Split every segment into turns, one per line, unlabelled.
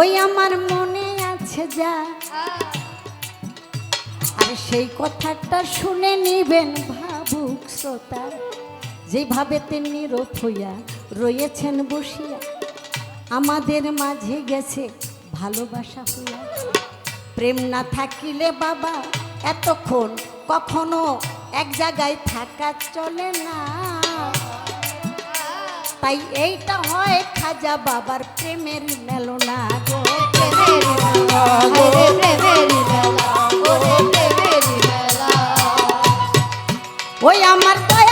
ওই আমার মনে আছে যা। আর সেই কথাটা শুনে নিবেন ভাবুক শ্রোতা। যেভাবে তিনি রোধ হইয়া রয়েছেন বসিয়া, আমাদের মাঝে গেছে ভালোবাসা হইয়া। প্রেম না থাকিলে বাবা এতক্ষণ কখনো এক জায়গায় থাকা চলে না। তাই এইটা হয় খাজা বাবার প্রেমের মেলনা গো। ওই আমার দয়াল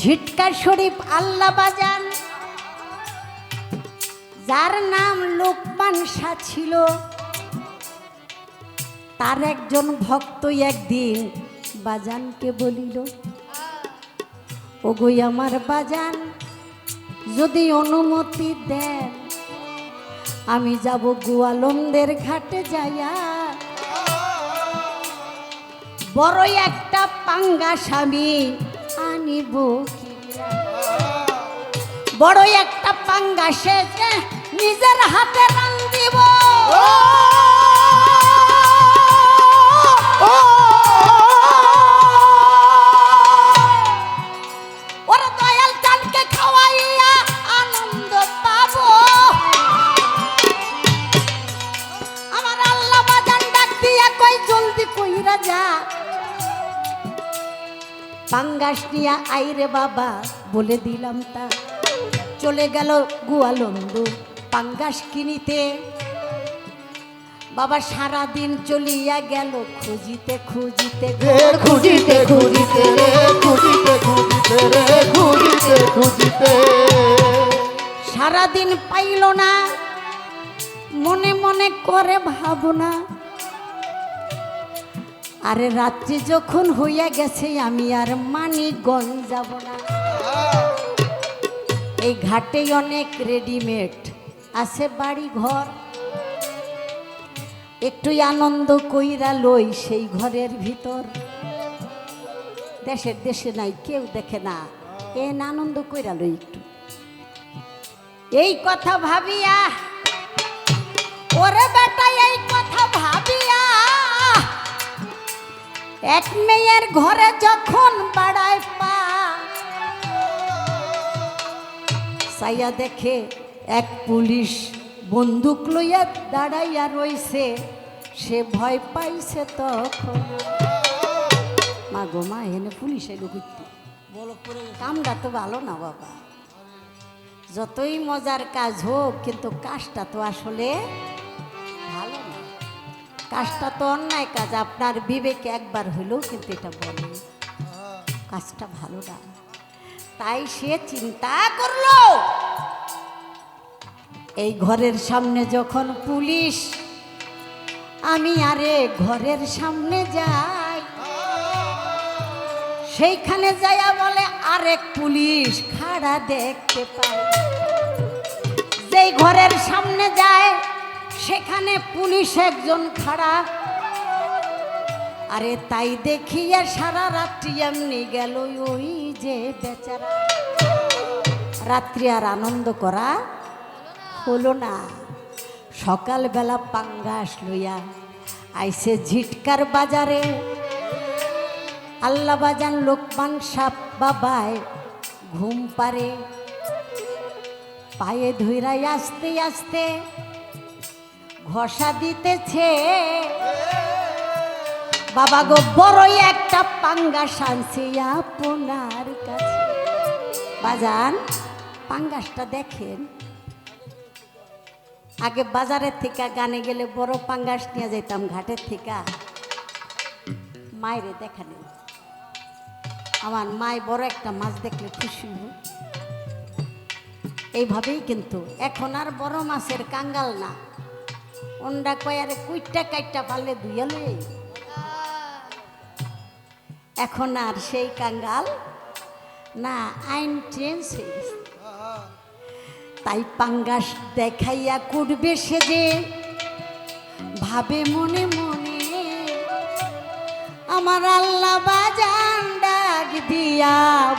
ঝিটকা শরীফ আল্লাহ বাজান যার নাম লোকমান শাহ ছিল, তার একজন ভক্ত একদিন বাজানকে বলিল ওগোই আমার বাজান, যদি অনুমতি দেন, আমি যাব গোয়ালন্দের ঘাটে যাইয়া বড় একটা পাঙ্গা স্বামী আনিব। বড় একটা পাঙ্গা সে যে নিজের হাতে যা। পাঙ্গাস নিয়া আইরে বাবা বলে দিলাম তা। চলে গেল গুয়ালন্দ পাঙ্গাস কিনিতে। বাবা সারা দিন চলিয়া গেল খুঁজিতে খুঁজিতে
খুঁজিতে খুঁজিতে খুঁজিতে খুঁজিতে খুঁজিতে খুঁজিতে।
সারাদিন পাইল না মনে মনে করে ভাবনা। আরে রাত্রি যখন হইয়া গেছে আমি আর মানিকগঞ্জ যাব না। এই ঘাটে অনেক রেডিমেড আছে বাড়ি ঘর একটু আনন্দ কইরা লই সেই ঘরের ভিতর। দেশের দেশে নাই, কেউ দেখে না। এ আনন্দ কইরা লই একটু। এই কথা ভাবিয়া, ওরে বেটা, এই কথা ভাবিয়া, এক মেয়ের ঘরে যখন বাড়ায় সাইয়া দেখে এক পুলিশ বন্দুক লইয়া দাঁড়াইয়া রইছে। সে ভয় পাইছে তখন। মা গো, মা এনে পুলিশ এলো কামটা তো ভালো না বাবা। যতই মজার কাজ হোক, কিন্তু কাজটা তো আসলে ভালো না। কাজটা তো অন্যায় কাজ, আপনার বিবেকে একবার হইলেও কিন্তু এটা বলে। কাজটা ভালো না। তাই সে চিন্তা করল। এই ঘরের সামনে যখন পুলিশ, আমি আরে ঘরের সামনে যাই। সেইখানে যাইয়া বলে আরেক পুলিশ, খাড়া দেখতে পাই। যেই ঘরের সামনে যায়, সেখানে পুলিশ একজন খাড়া আরে তাই দেখিয়া সারা রাত্রি এমনি গেল ওই যে বেচারা। রাত্রি আর আনন্দ করা হলো না। সকালবেলা পাঙ্গাস লইয়া আইসে ঝিটকার বাজারে। আল্লাহ বাজান লোকমান সাপ বাবায় ঘুম পারে পায়ে ধুইরাই আস্তে আস্তে ঘষা দিতেছে। বাবা গো, বড়ই একটা পাঙ্গা শানছে আপনার কাছে। বাজান, পাঙ্গাসটা দেখেন। আগে বাজারের থেকে গানে গেলে বড় পাঙ্গাস নিয়ে যেতাম ঘাটের থেকে। মায়েরে দেখা নেই। আমার মায় বড় একটা মাছ দেখলে খুশি এইভাবেই কিন্তু এখন আর বড় মাছের কাঙ্গাল না। অন্ডা কয়ারে কুইটটা কাইটটা পারলে লই এখন আর সেই কাঙ্গাল? না, আইন চেঞ্জ তাই পাঙ্গাস দেখাইয়া করবে সে যে, ভাবে মনে মনে, আমার আল্লাহ বাজান ডাক দিয়া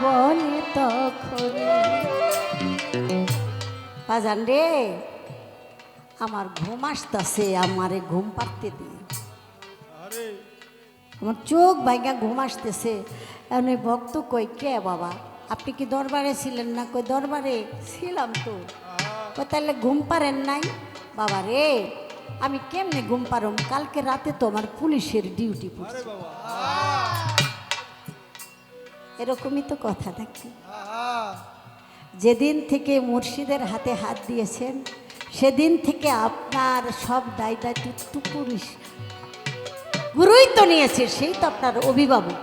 বলে তখন। বাজান রে, আমার ঘুম আসতেছে, আমারে ঘুম পাড়তে দিয়ে আমার চোখ ভাইগা ঘুম আসতেছে। এখন ভক্ত কই, কে বাবা? আপনি কি দরবারে ছিলেন না? কই, দরবারে ছিলাম তো। কই তাহলে ঘুম পারেন নাই? বাবা রে, আমি কেমনে ঘুম পারম? কালকে রাতে তো আমার পুলিশের ডিউটি পড়ছে। এরকমই তো কথা নাকি যেদিন থেকে মুর্শিদের হাতে হাত দিয়েছেন, সেদিন থেকে আপনার সব দায় দায়িত্ব পুলিশ গুরুই তো নিয়েছে সেই তো আপনার অভিভাবক।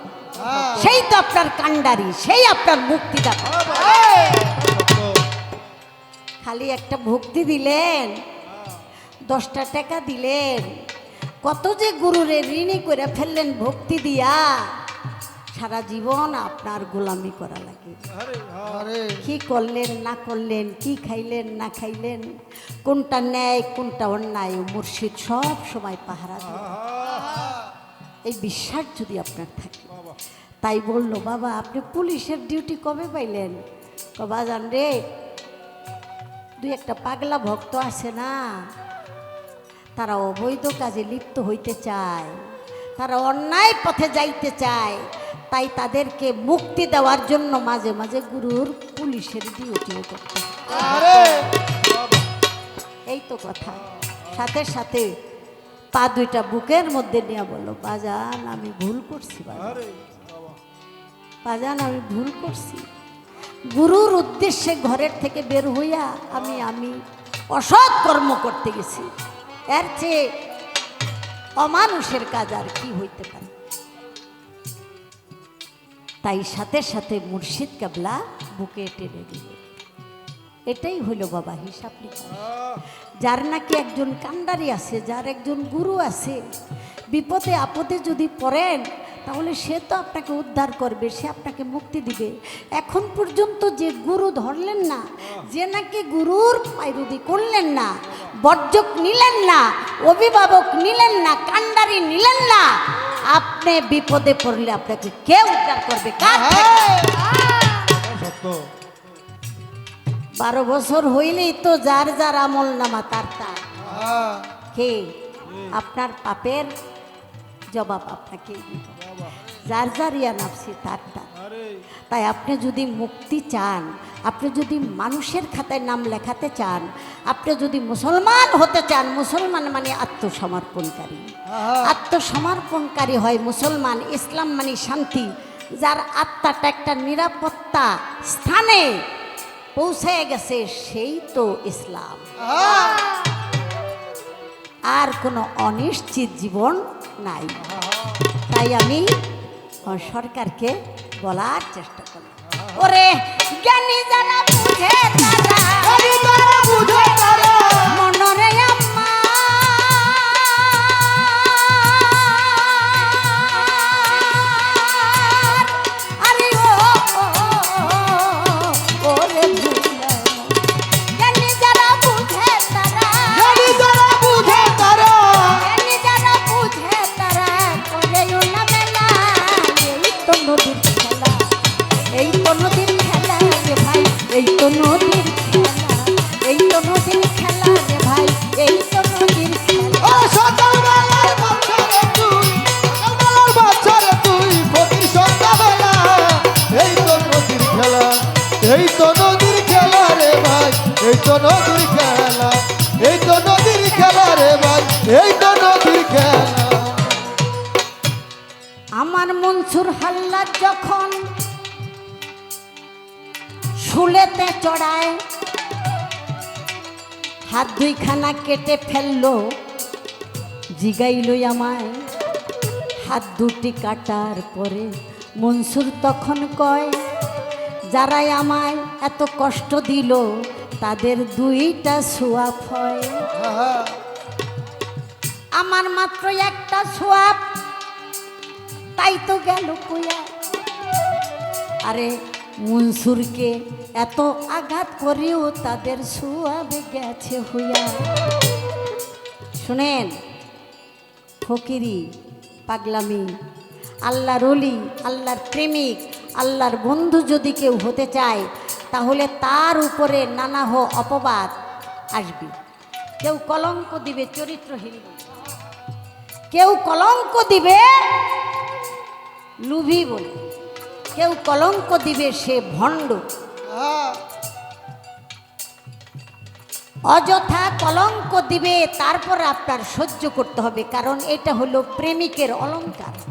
সেই তো আপনার কাণ্ডারি সেই আপনার মুক্তিদাতা। খালি একটা ভক্তি দিলেন দশটা টাকা দিলেন। কত যে গুরুরে ঋণী করে ফেললেন ভক্তি দিয়া সারা জীবন আপনার গোলামি করা লাগে।
আরে
কি করলেন না করলেন কি খাইলেন না খাইলেন কোনটা ন্যায় কোনটা অন্যায় ও মুর্শিদ সব সময় পাহারা দেয় এই বিশ্বাস যদি আপনার থাকে। তাই বলল বাবা আপনি পুলিশের ডিউটি কবে পাইলেন? কবা জান রে দুই একটা পাগলা ভক্ত আছে না। তারা অবৈধ কাজে লিপ্ত হইতে চায়। তারা অন্যায় পথে যাইতে চায়। তাই তাদেরকে মুক্তি দেওয়ার জন্য মাঝে মাঝে গুরুর পুলিশের ডিউটিও করতে এই তো কথা। সাথে সাথে পা দুইটা বুকের মধ্যে নিয়ে বলো বাজান আমি ভুল করছি বাজান। বাজান আমি ভুল করছি। গুরুর উদ্দেশ্যে ঘরের থেকে বের হইয়া আমি আমি অসৎ কর্ম করতে গেছি। এর চেয়ে অমানুষের কাজ আর কি হইতে পারে? তাই সাথে সাথে মুর্শিদ কাবলা বুকে টেনে দিল। এটাই হইল বাবা হিসাব নিকাশ। যার নাকি একজন কান্ডারি আছে যার একজন গুরু আছে বিপদে আপদে যদি পড়েন তাহলে সে তো আপনাকে উদ্ধার করবে সে আপনাকে মুক্তি দিবে। এখন পর্যন্ত যে গুরু ধরলেন না যে নাকি গুরুর পায়রুদি করলেন না বর্জক নিলেন না অভিভাবক নিলেন না কান্ডারি নিলেন না আপনি বিপদে পড়লে আপনাকে কে উদ্ধার করবে? কার
সত্য।
বারো বছর হইলেই তো যার যার আমল নামা তার তার। কে? আপনার পাপের জবাব আপনাকে যার যার ইয়া নাফসি তার তার। তাই আপনি যদি মুক্তি চান আপনি যদি মানুষের খাতায় নাম লেখাতে চান আপনি যদি মুসলমান হতে চান মুসলমান মানে আত্মসমর্পণকারী। আত্মসমর্পণকারী হয় মুসলমান ইসলাম মানে শান্তি। যার আত্মাটা একটা নিরাপত্তা স্থানে পৌঁছে গেছে সেই তো ইসলাম। আর কোনো অনিশ্চিত জীবন নাই। তাই আমি সরকারকে বলার চেষ্টা করি ওরে জ্ঞানী যারা বুঝে তারা
বুঝে।
তো নদীর খেলা, এই তো নদীর খেলা রে ভাই, এই তো নদীর খেলা। আমার মনসুর হাল্লা যখন শুলেতে চড়ায়, হাত দুইখানা কেটে ফেলল, জিগাইল আমায়, হাত দুটি কাটার পরে মনসুর তখন কয়, যারাই আমায় এত কষ্ট দিল তাদের দুইটা সোয়াব হয়। আমার মাত্র একটা সোয়াব। তাই তো গেল কুয়া আরে মনসুরকে এত আঘাত করেও তাদের সোয়াবে গেছে হইয়া। শুনেন ফকিরি পাগলামি আল্লাহর অলি আল্লাহর প্রেমিক আল্লাহর বন্ধু যদি কেউ হতে চায় তাহলে তার উপরে নানাহ অপবাদ আসবে। কেউ কলঙ্ক দিবে চরিত্রহীন। কেউ কলঙ্ক দিবে লুভি বলে। কেউ কলঙ্ক দিবে সে ভণ্ড। অযথা কলঙ্ক দিবে তারপর আপনার সহ্য করতে হবে কারণ এটা হলো প্রেমিকের অলংকার
আহা,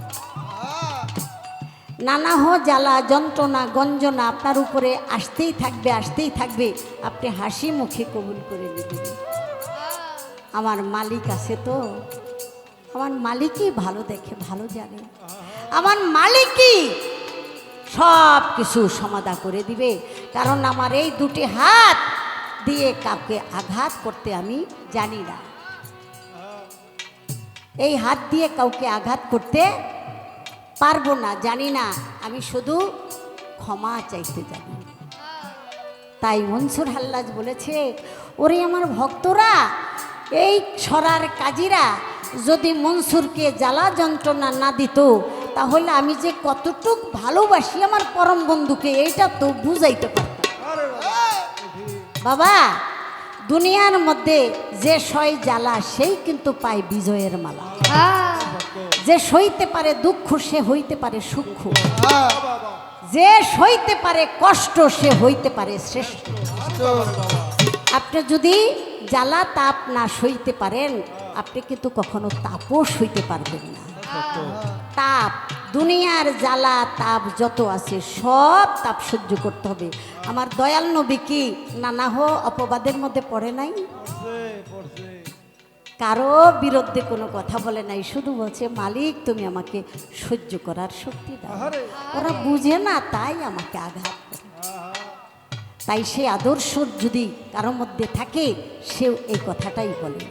নানাহ জ্বালা, যন্ত্রণা, গঞ্জনা আপনার উপরে আসতেই থাকবে আসতেই থাকবে। আপনি হাসি মুখে কবুল করে নেবেন। আমার মালিক আছে তো। আমার মালিকই ভালো দেখে, ভালো জানে। আমার মালিকই সব কিছু সমাধা করে দিবে। কারণ আমার এই দুটি হাত দিয়ে কাউকে আঘাত করতে আমি জানি না। এই হাত দিয়ে কাউকে আঘাত করতে পারব না জানি না। আমি শুধু ক্ষমা চাইতে জানি। তাই মনসুর হাল্লাজ বলেছে ওরে আমার ভক্তরা এই ছড়ার কাজীরা যদি মনসুরকে জ্বালা যন্ত্রণা না দিত তাহলে আমি যে কতটুক ভালোবাসি আমার পরম বন্ধুকে এইটা তো বুঝাইতে পারতাম বাবা। দুনিয়ার মধ্যে যে সয় জ্বালা সেই কিন্তু পায় বিজয়ের মালা। যে সইতে পারে দুঃখ, সে হইতে পারে সুখ। যে সইতে পারে কষ্ট, সে হইতে পারে শ্রেষ্ঠ। আপনি যদি জ্বালা তাপ না সইতে পারেন, আপনি কিন্তু কখনো তাপও সইতে পারবেন না। তাপ, দুনিয়ার জ্বালা, তাপ যত আছে, সব তাপ সহ্য করতে হবে। আমার দয়াল নবী কি নানাহ অপবাদের মধ্যে পড়ে নাই? কারও বিরুদ্ধে কোনো কথা বলে নাই শুধু বলছে মালিক তুমি আমাকে সহ্য করার শক্তি দাও। ওরা বুঝে না তাই আমাকে আঘাত তাই সে আদর্শ যদি কারোর মধ্যে থাকে সেও এই কথাটাই বলে।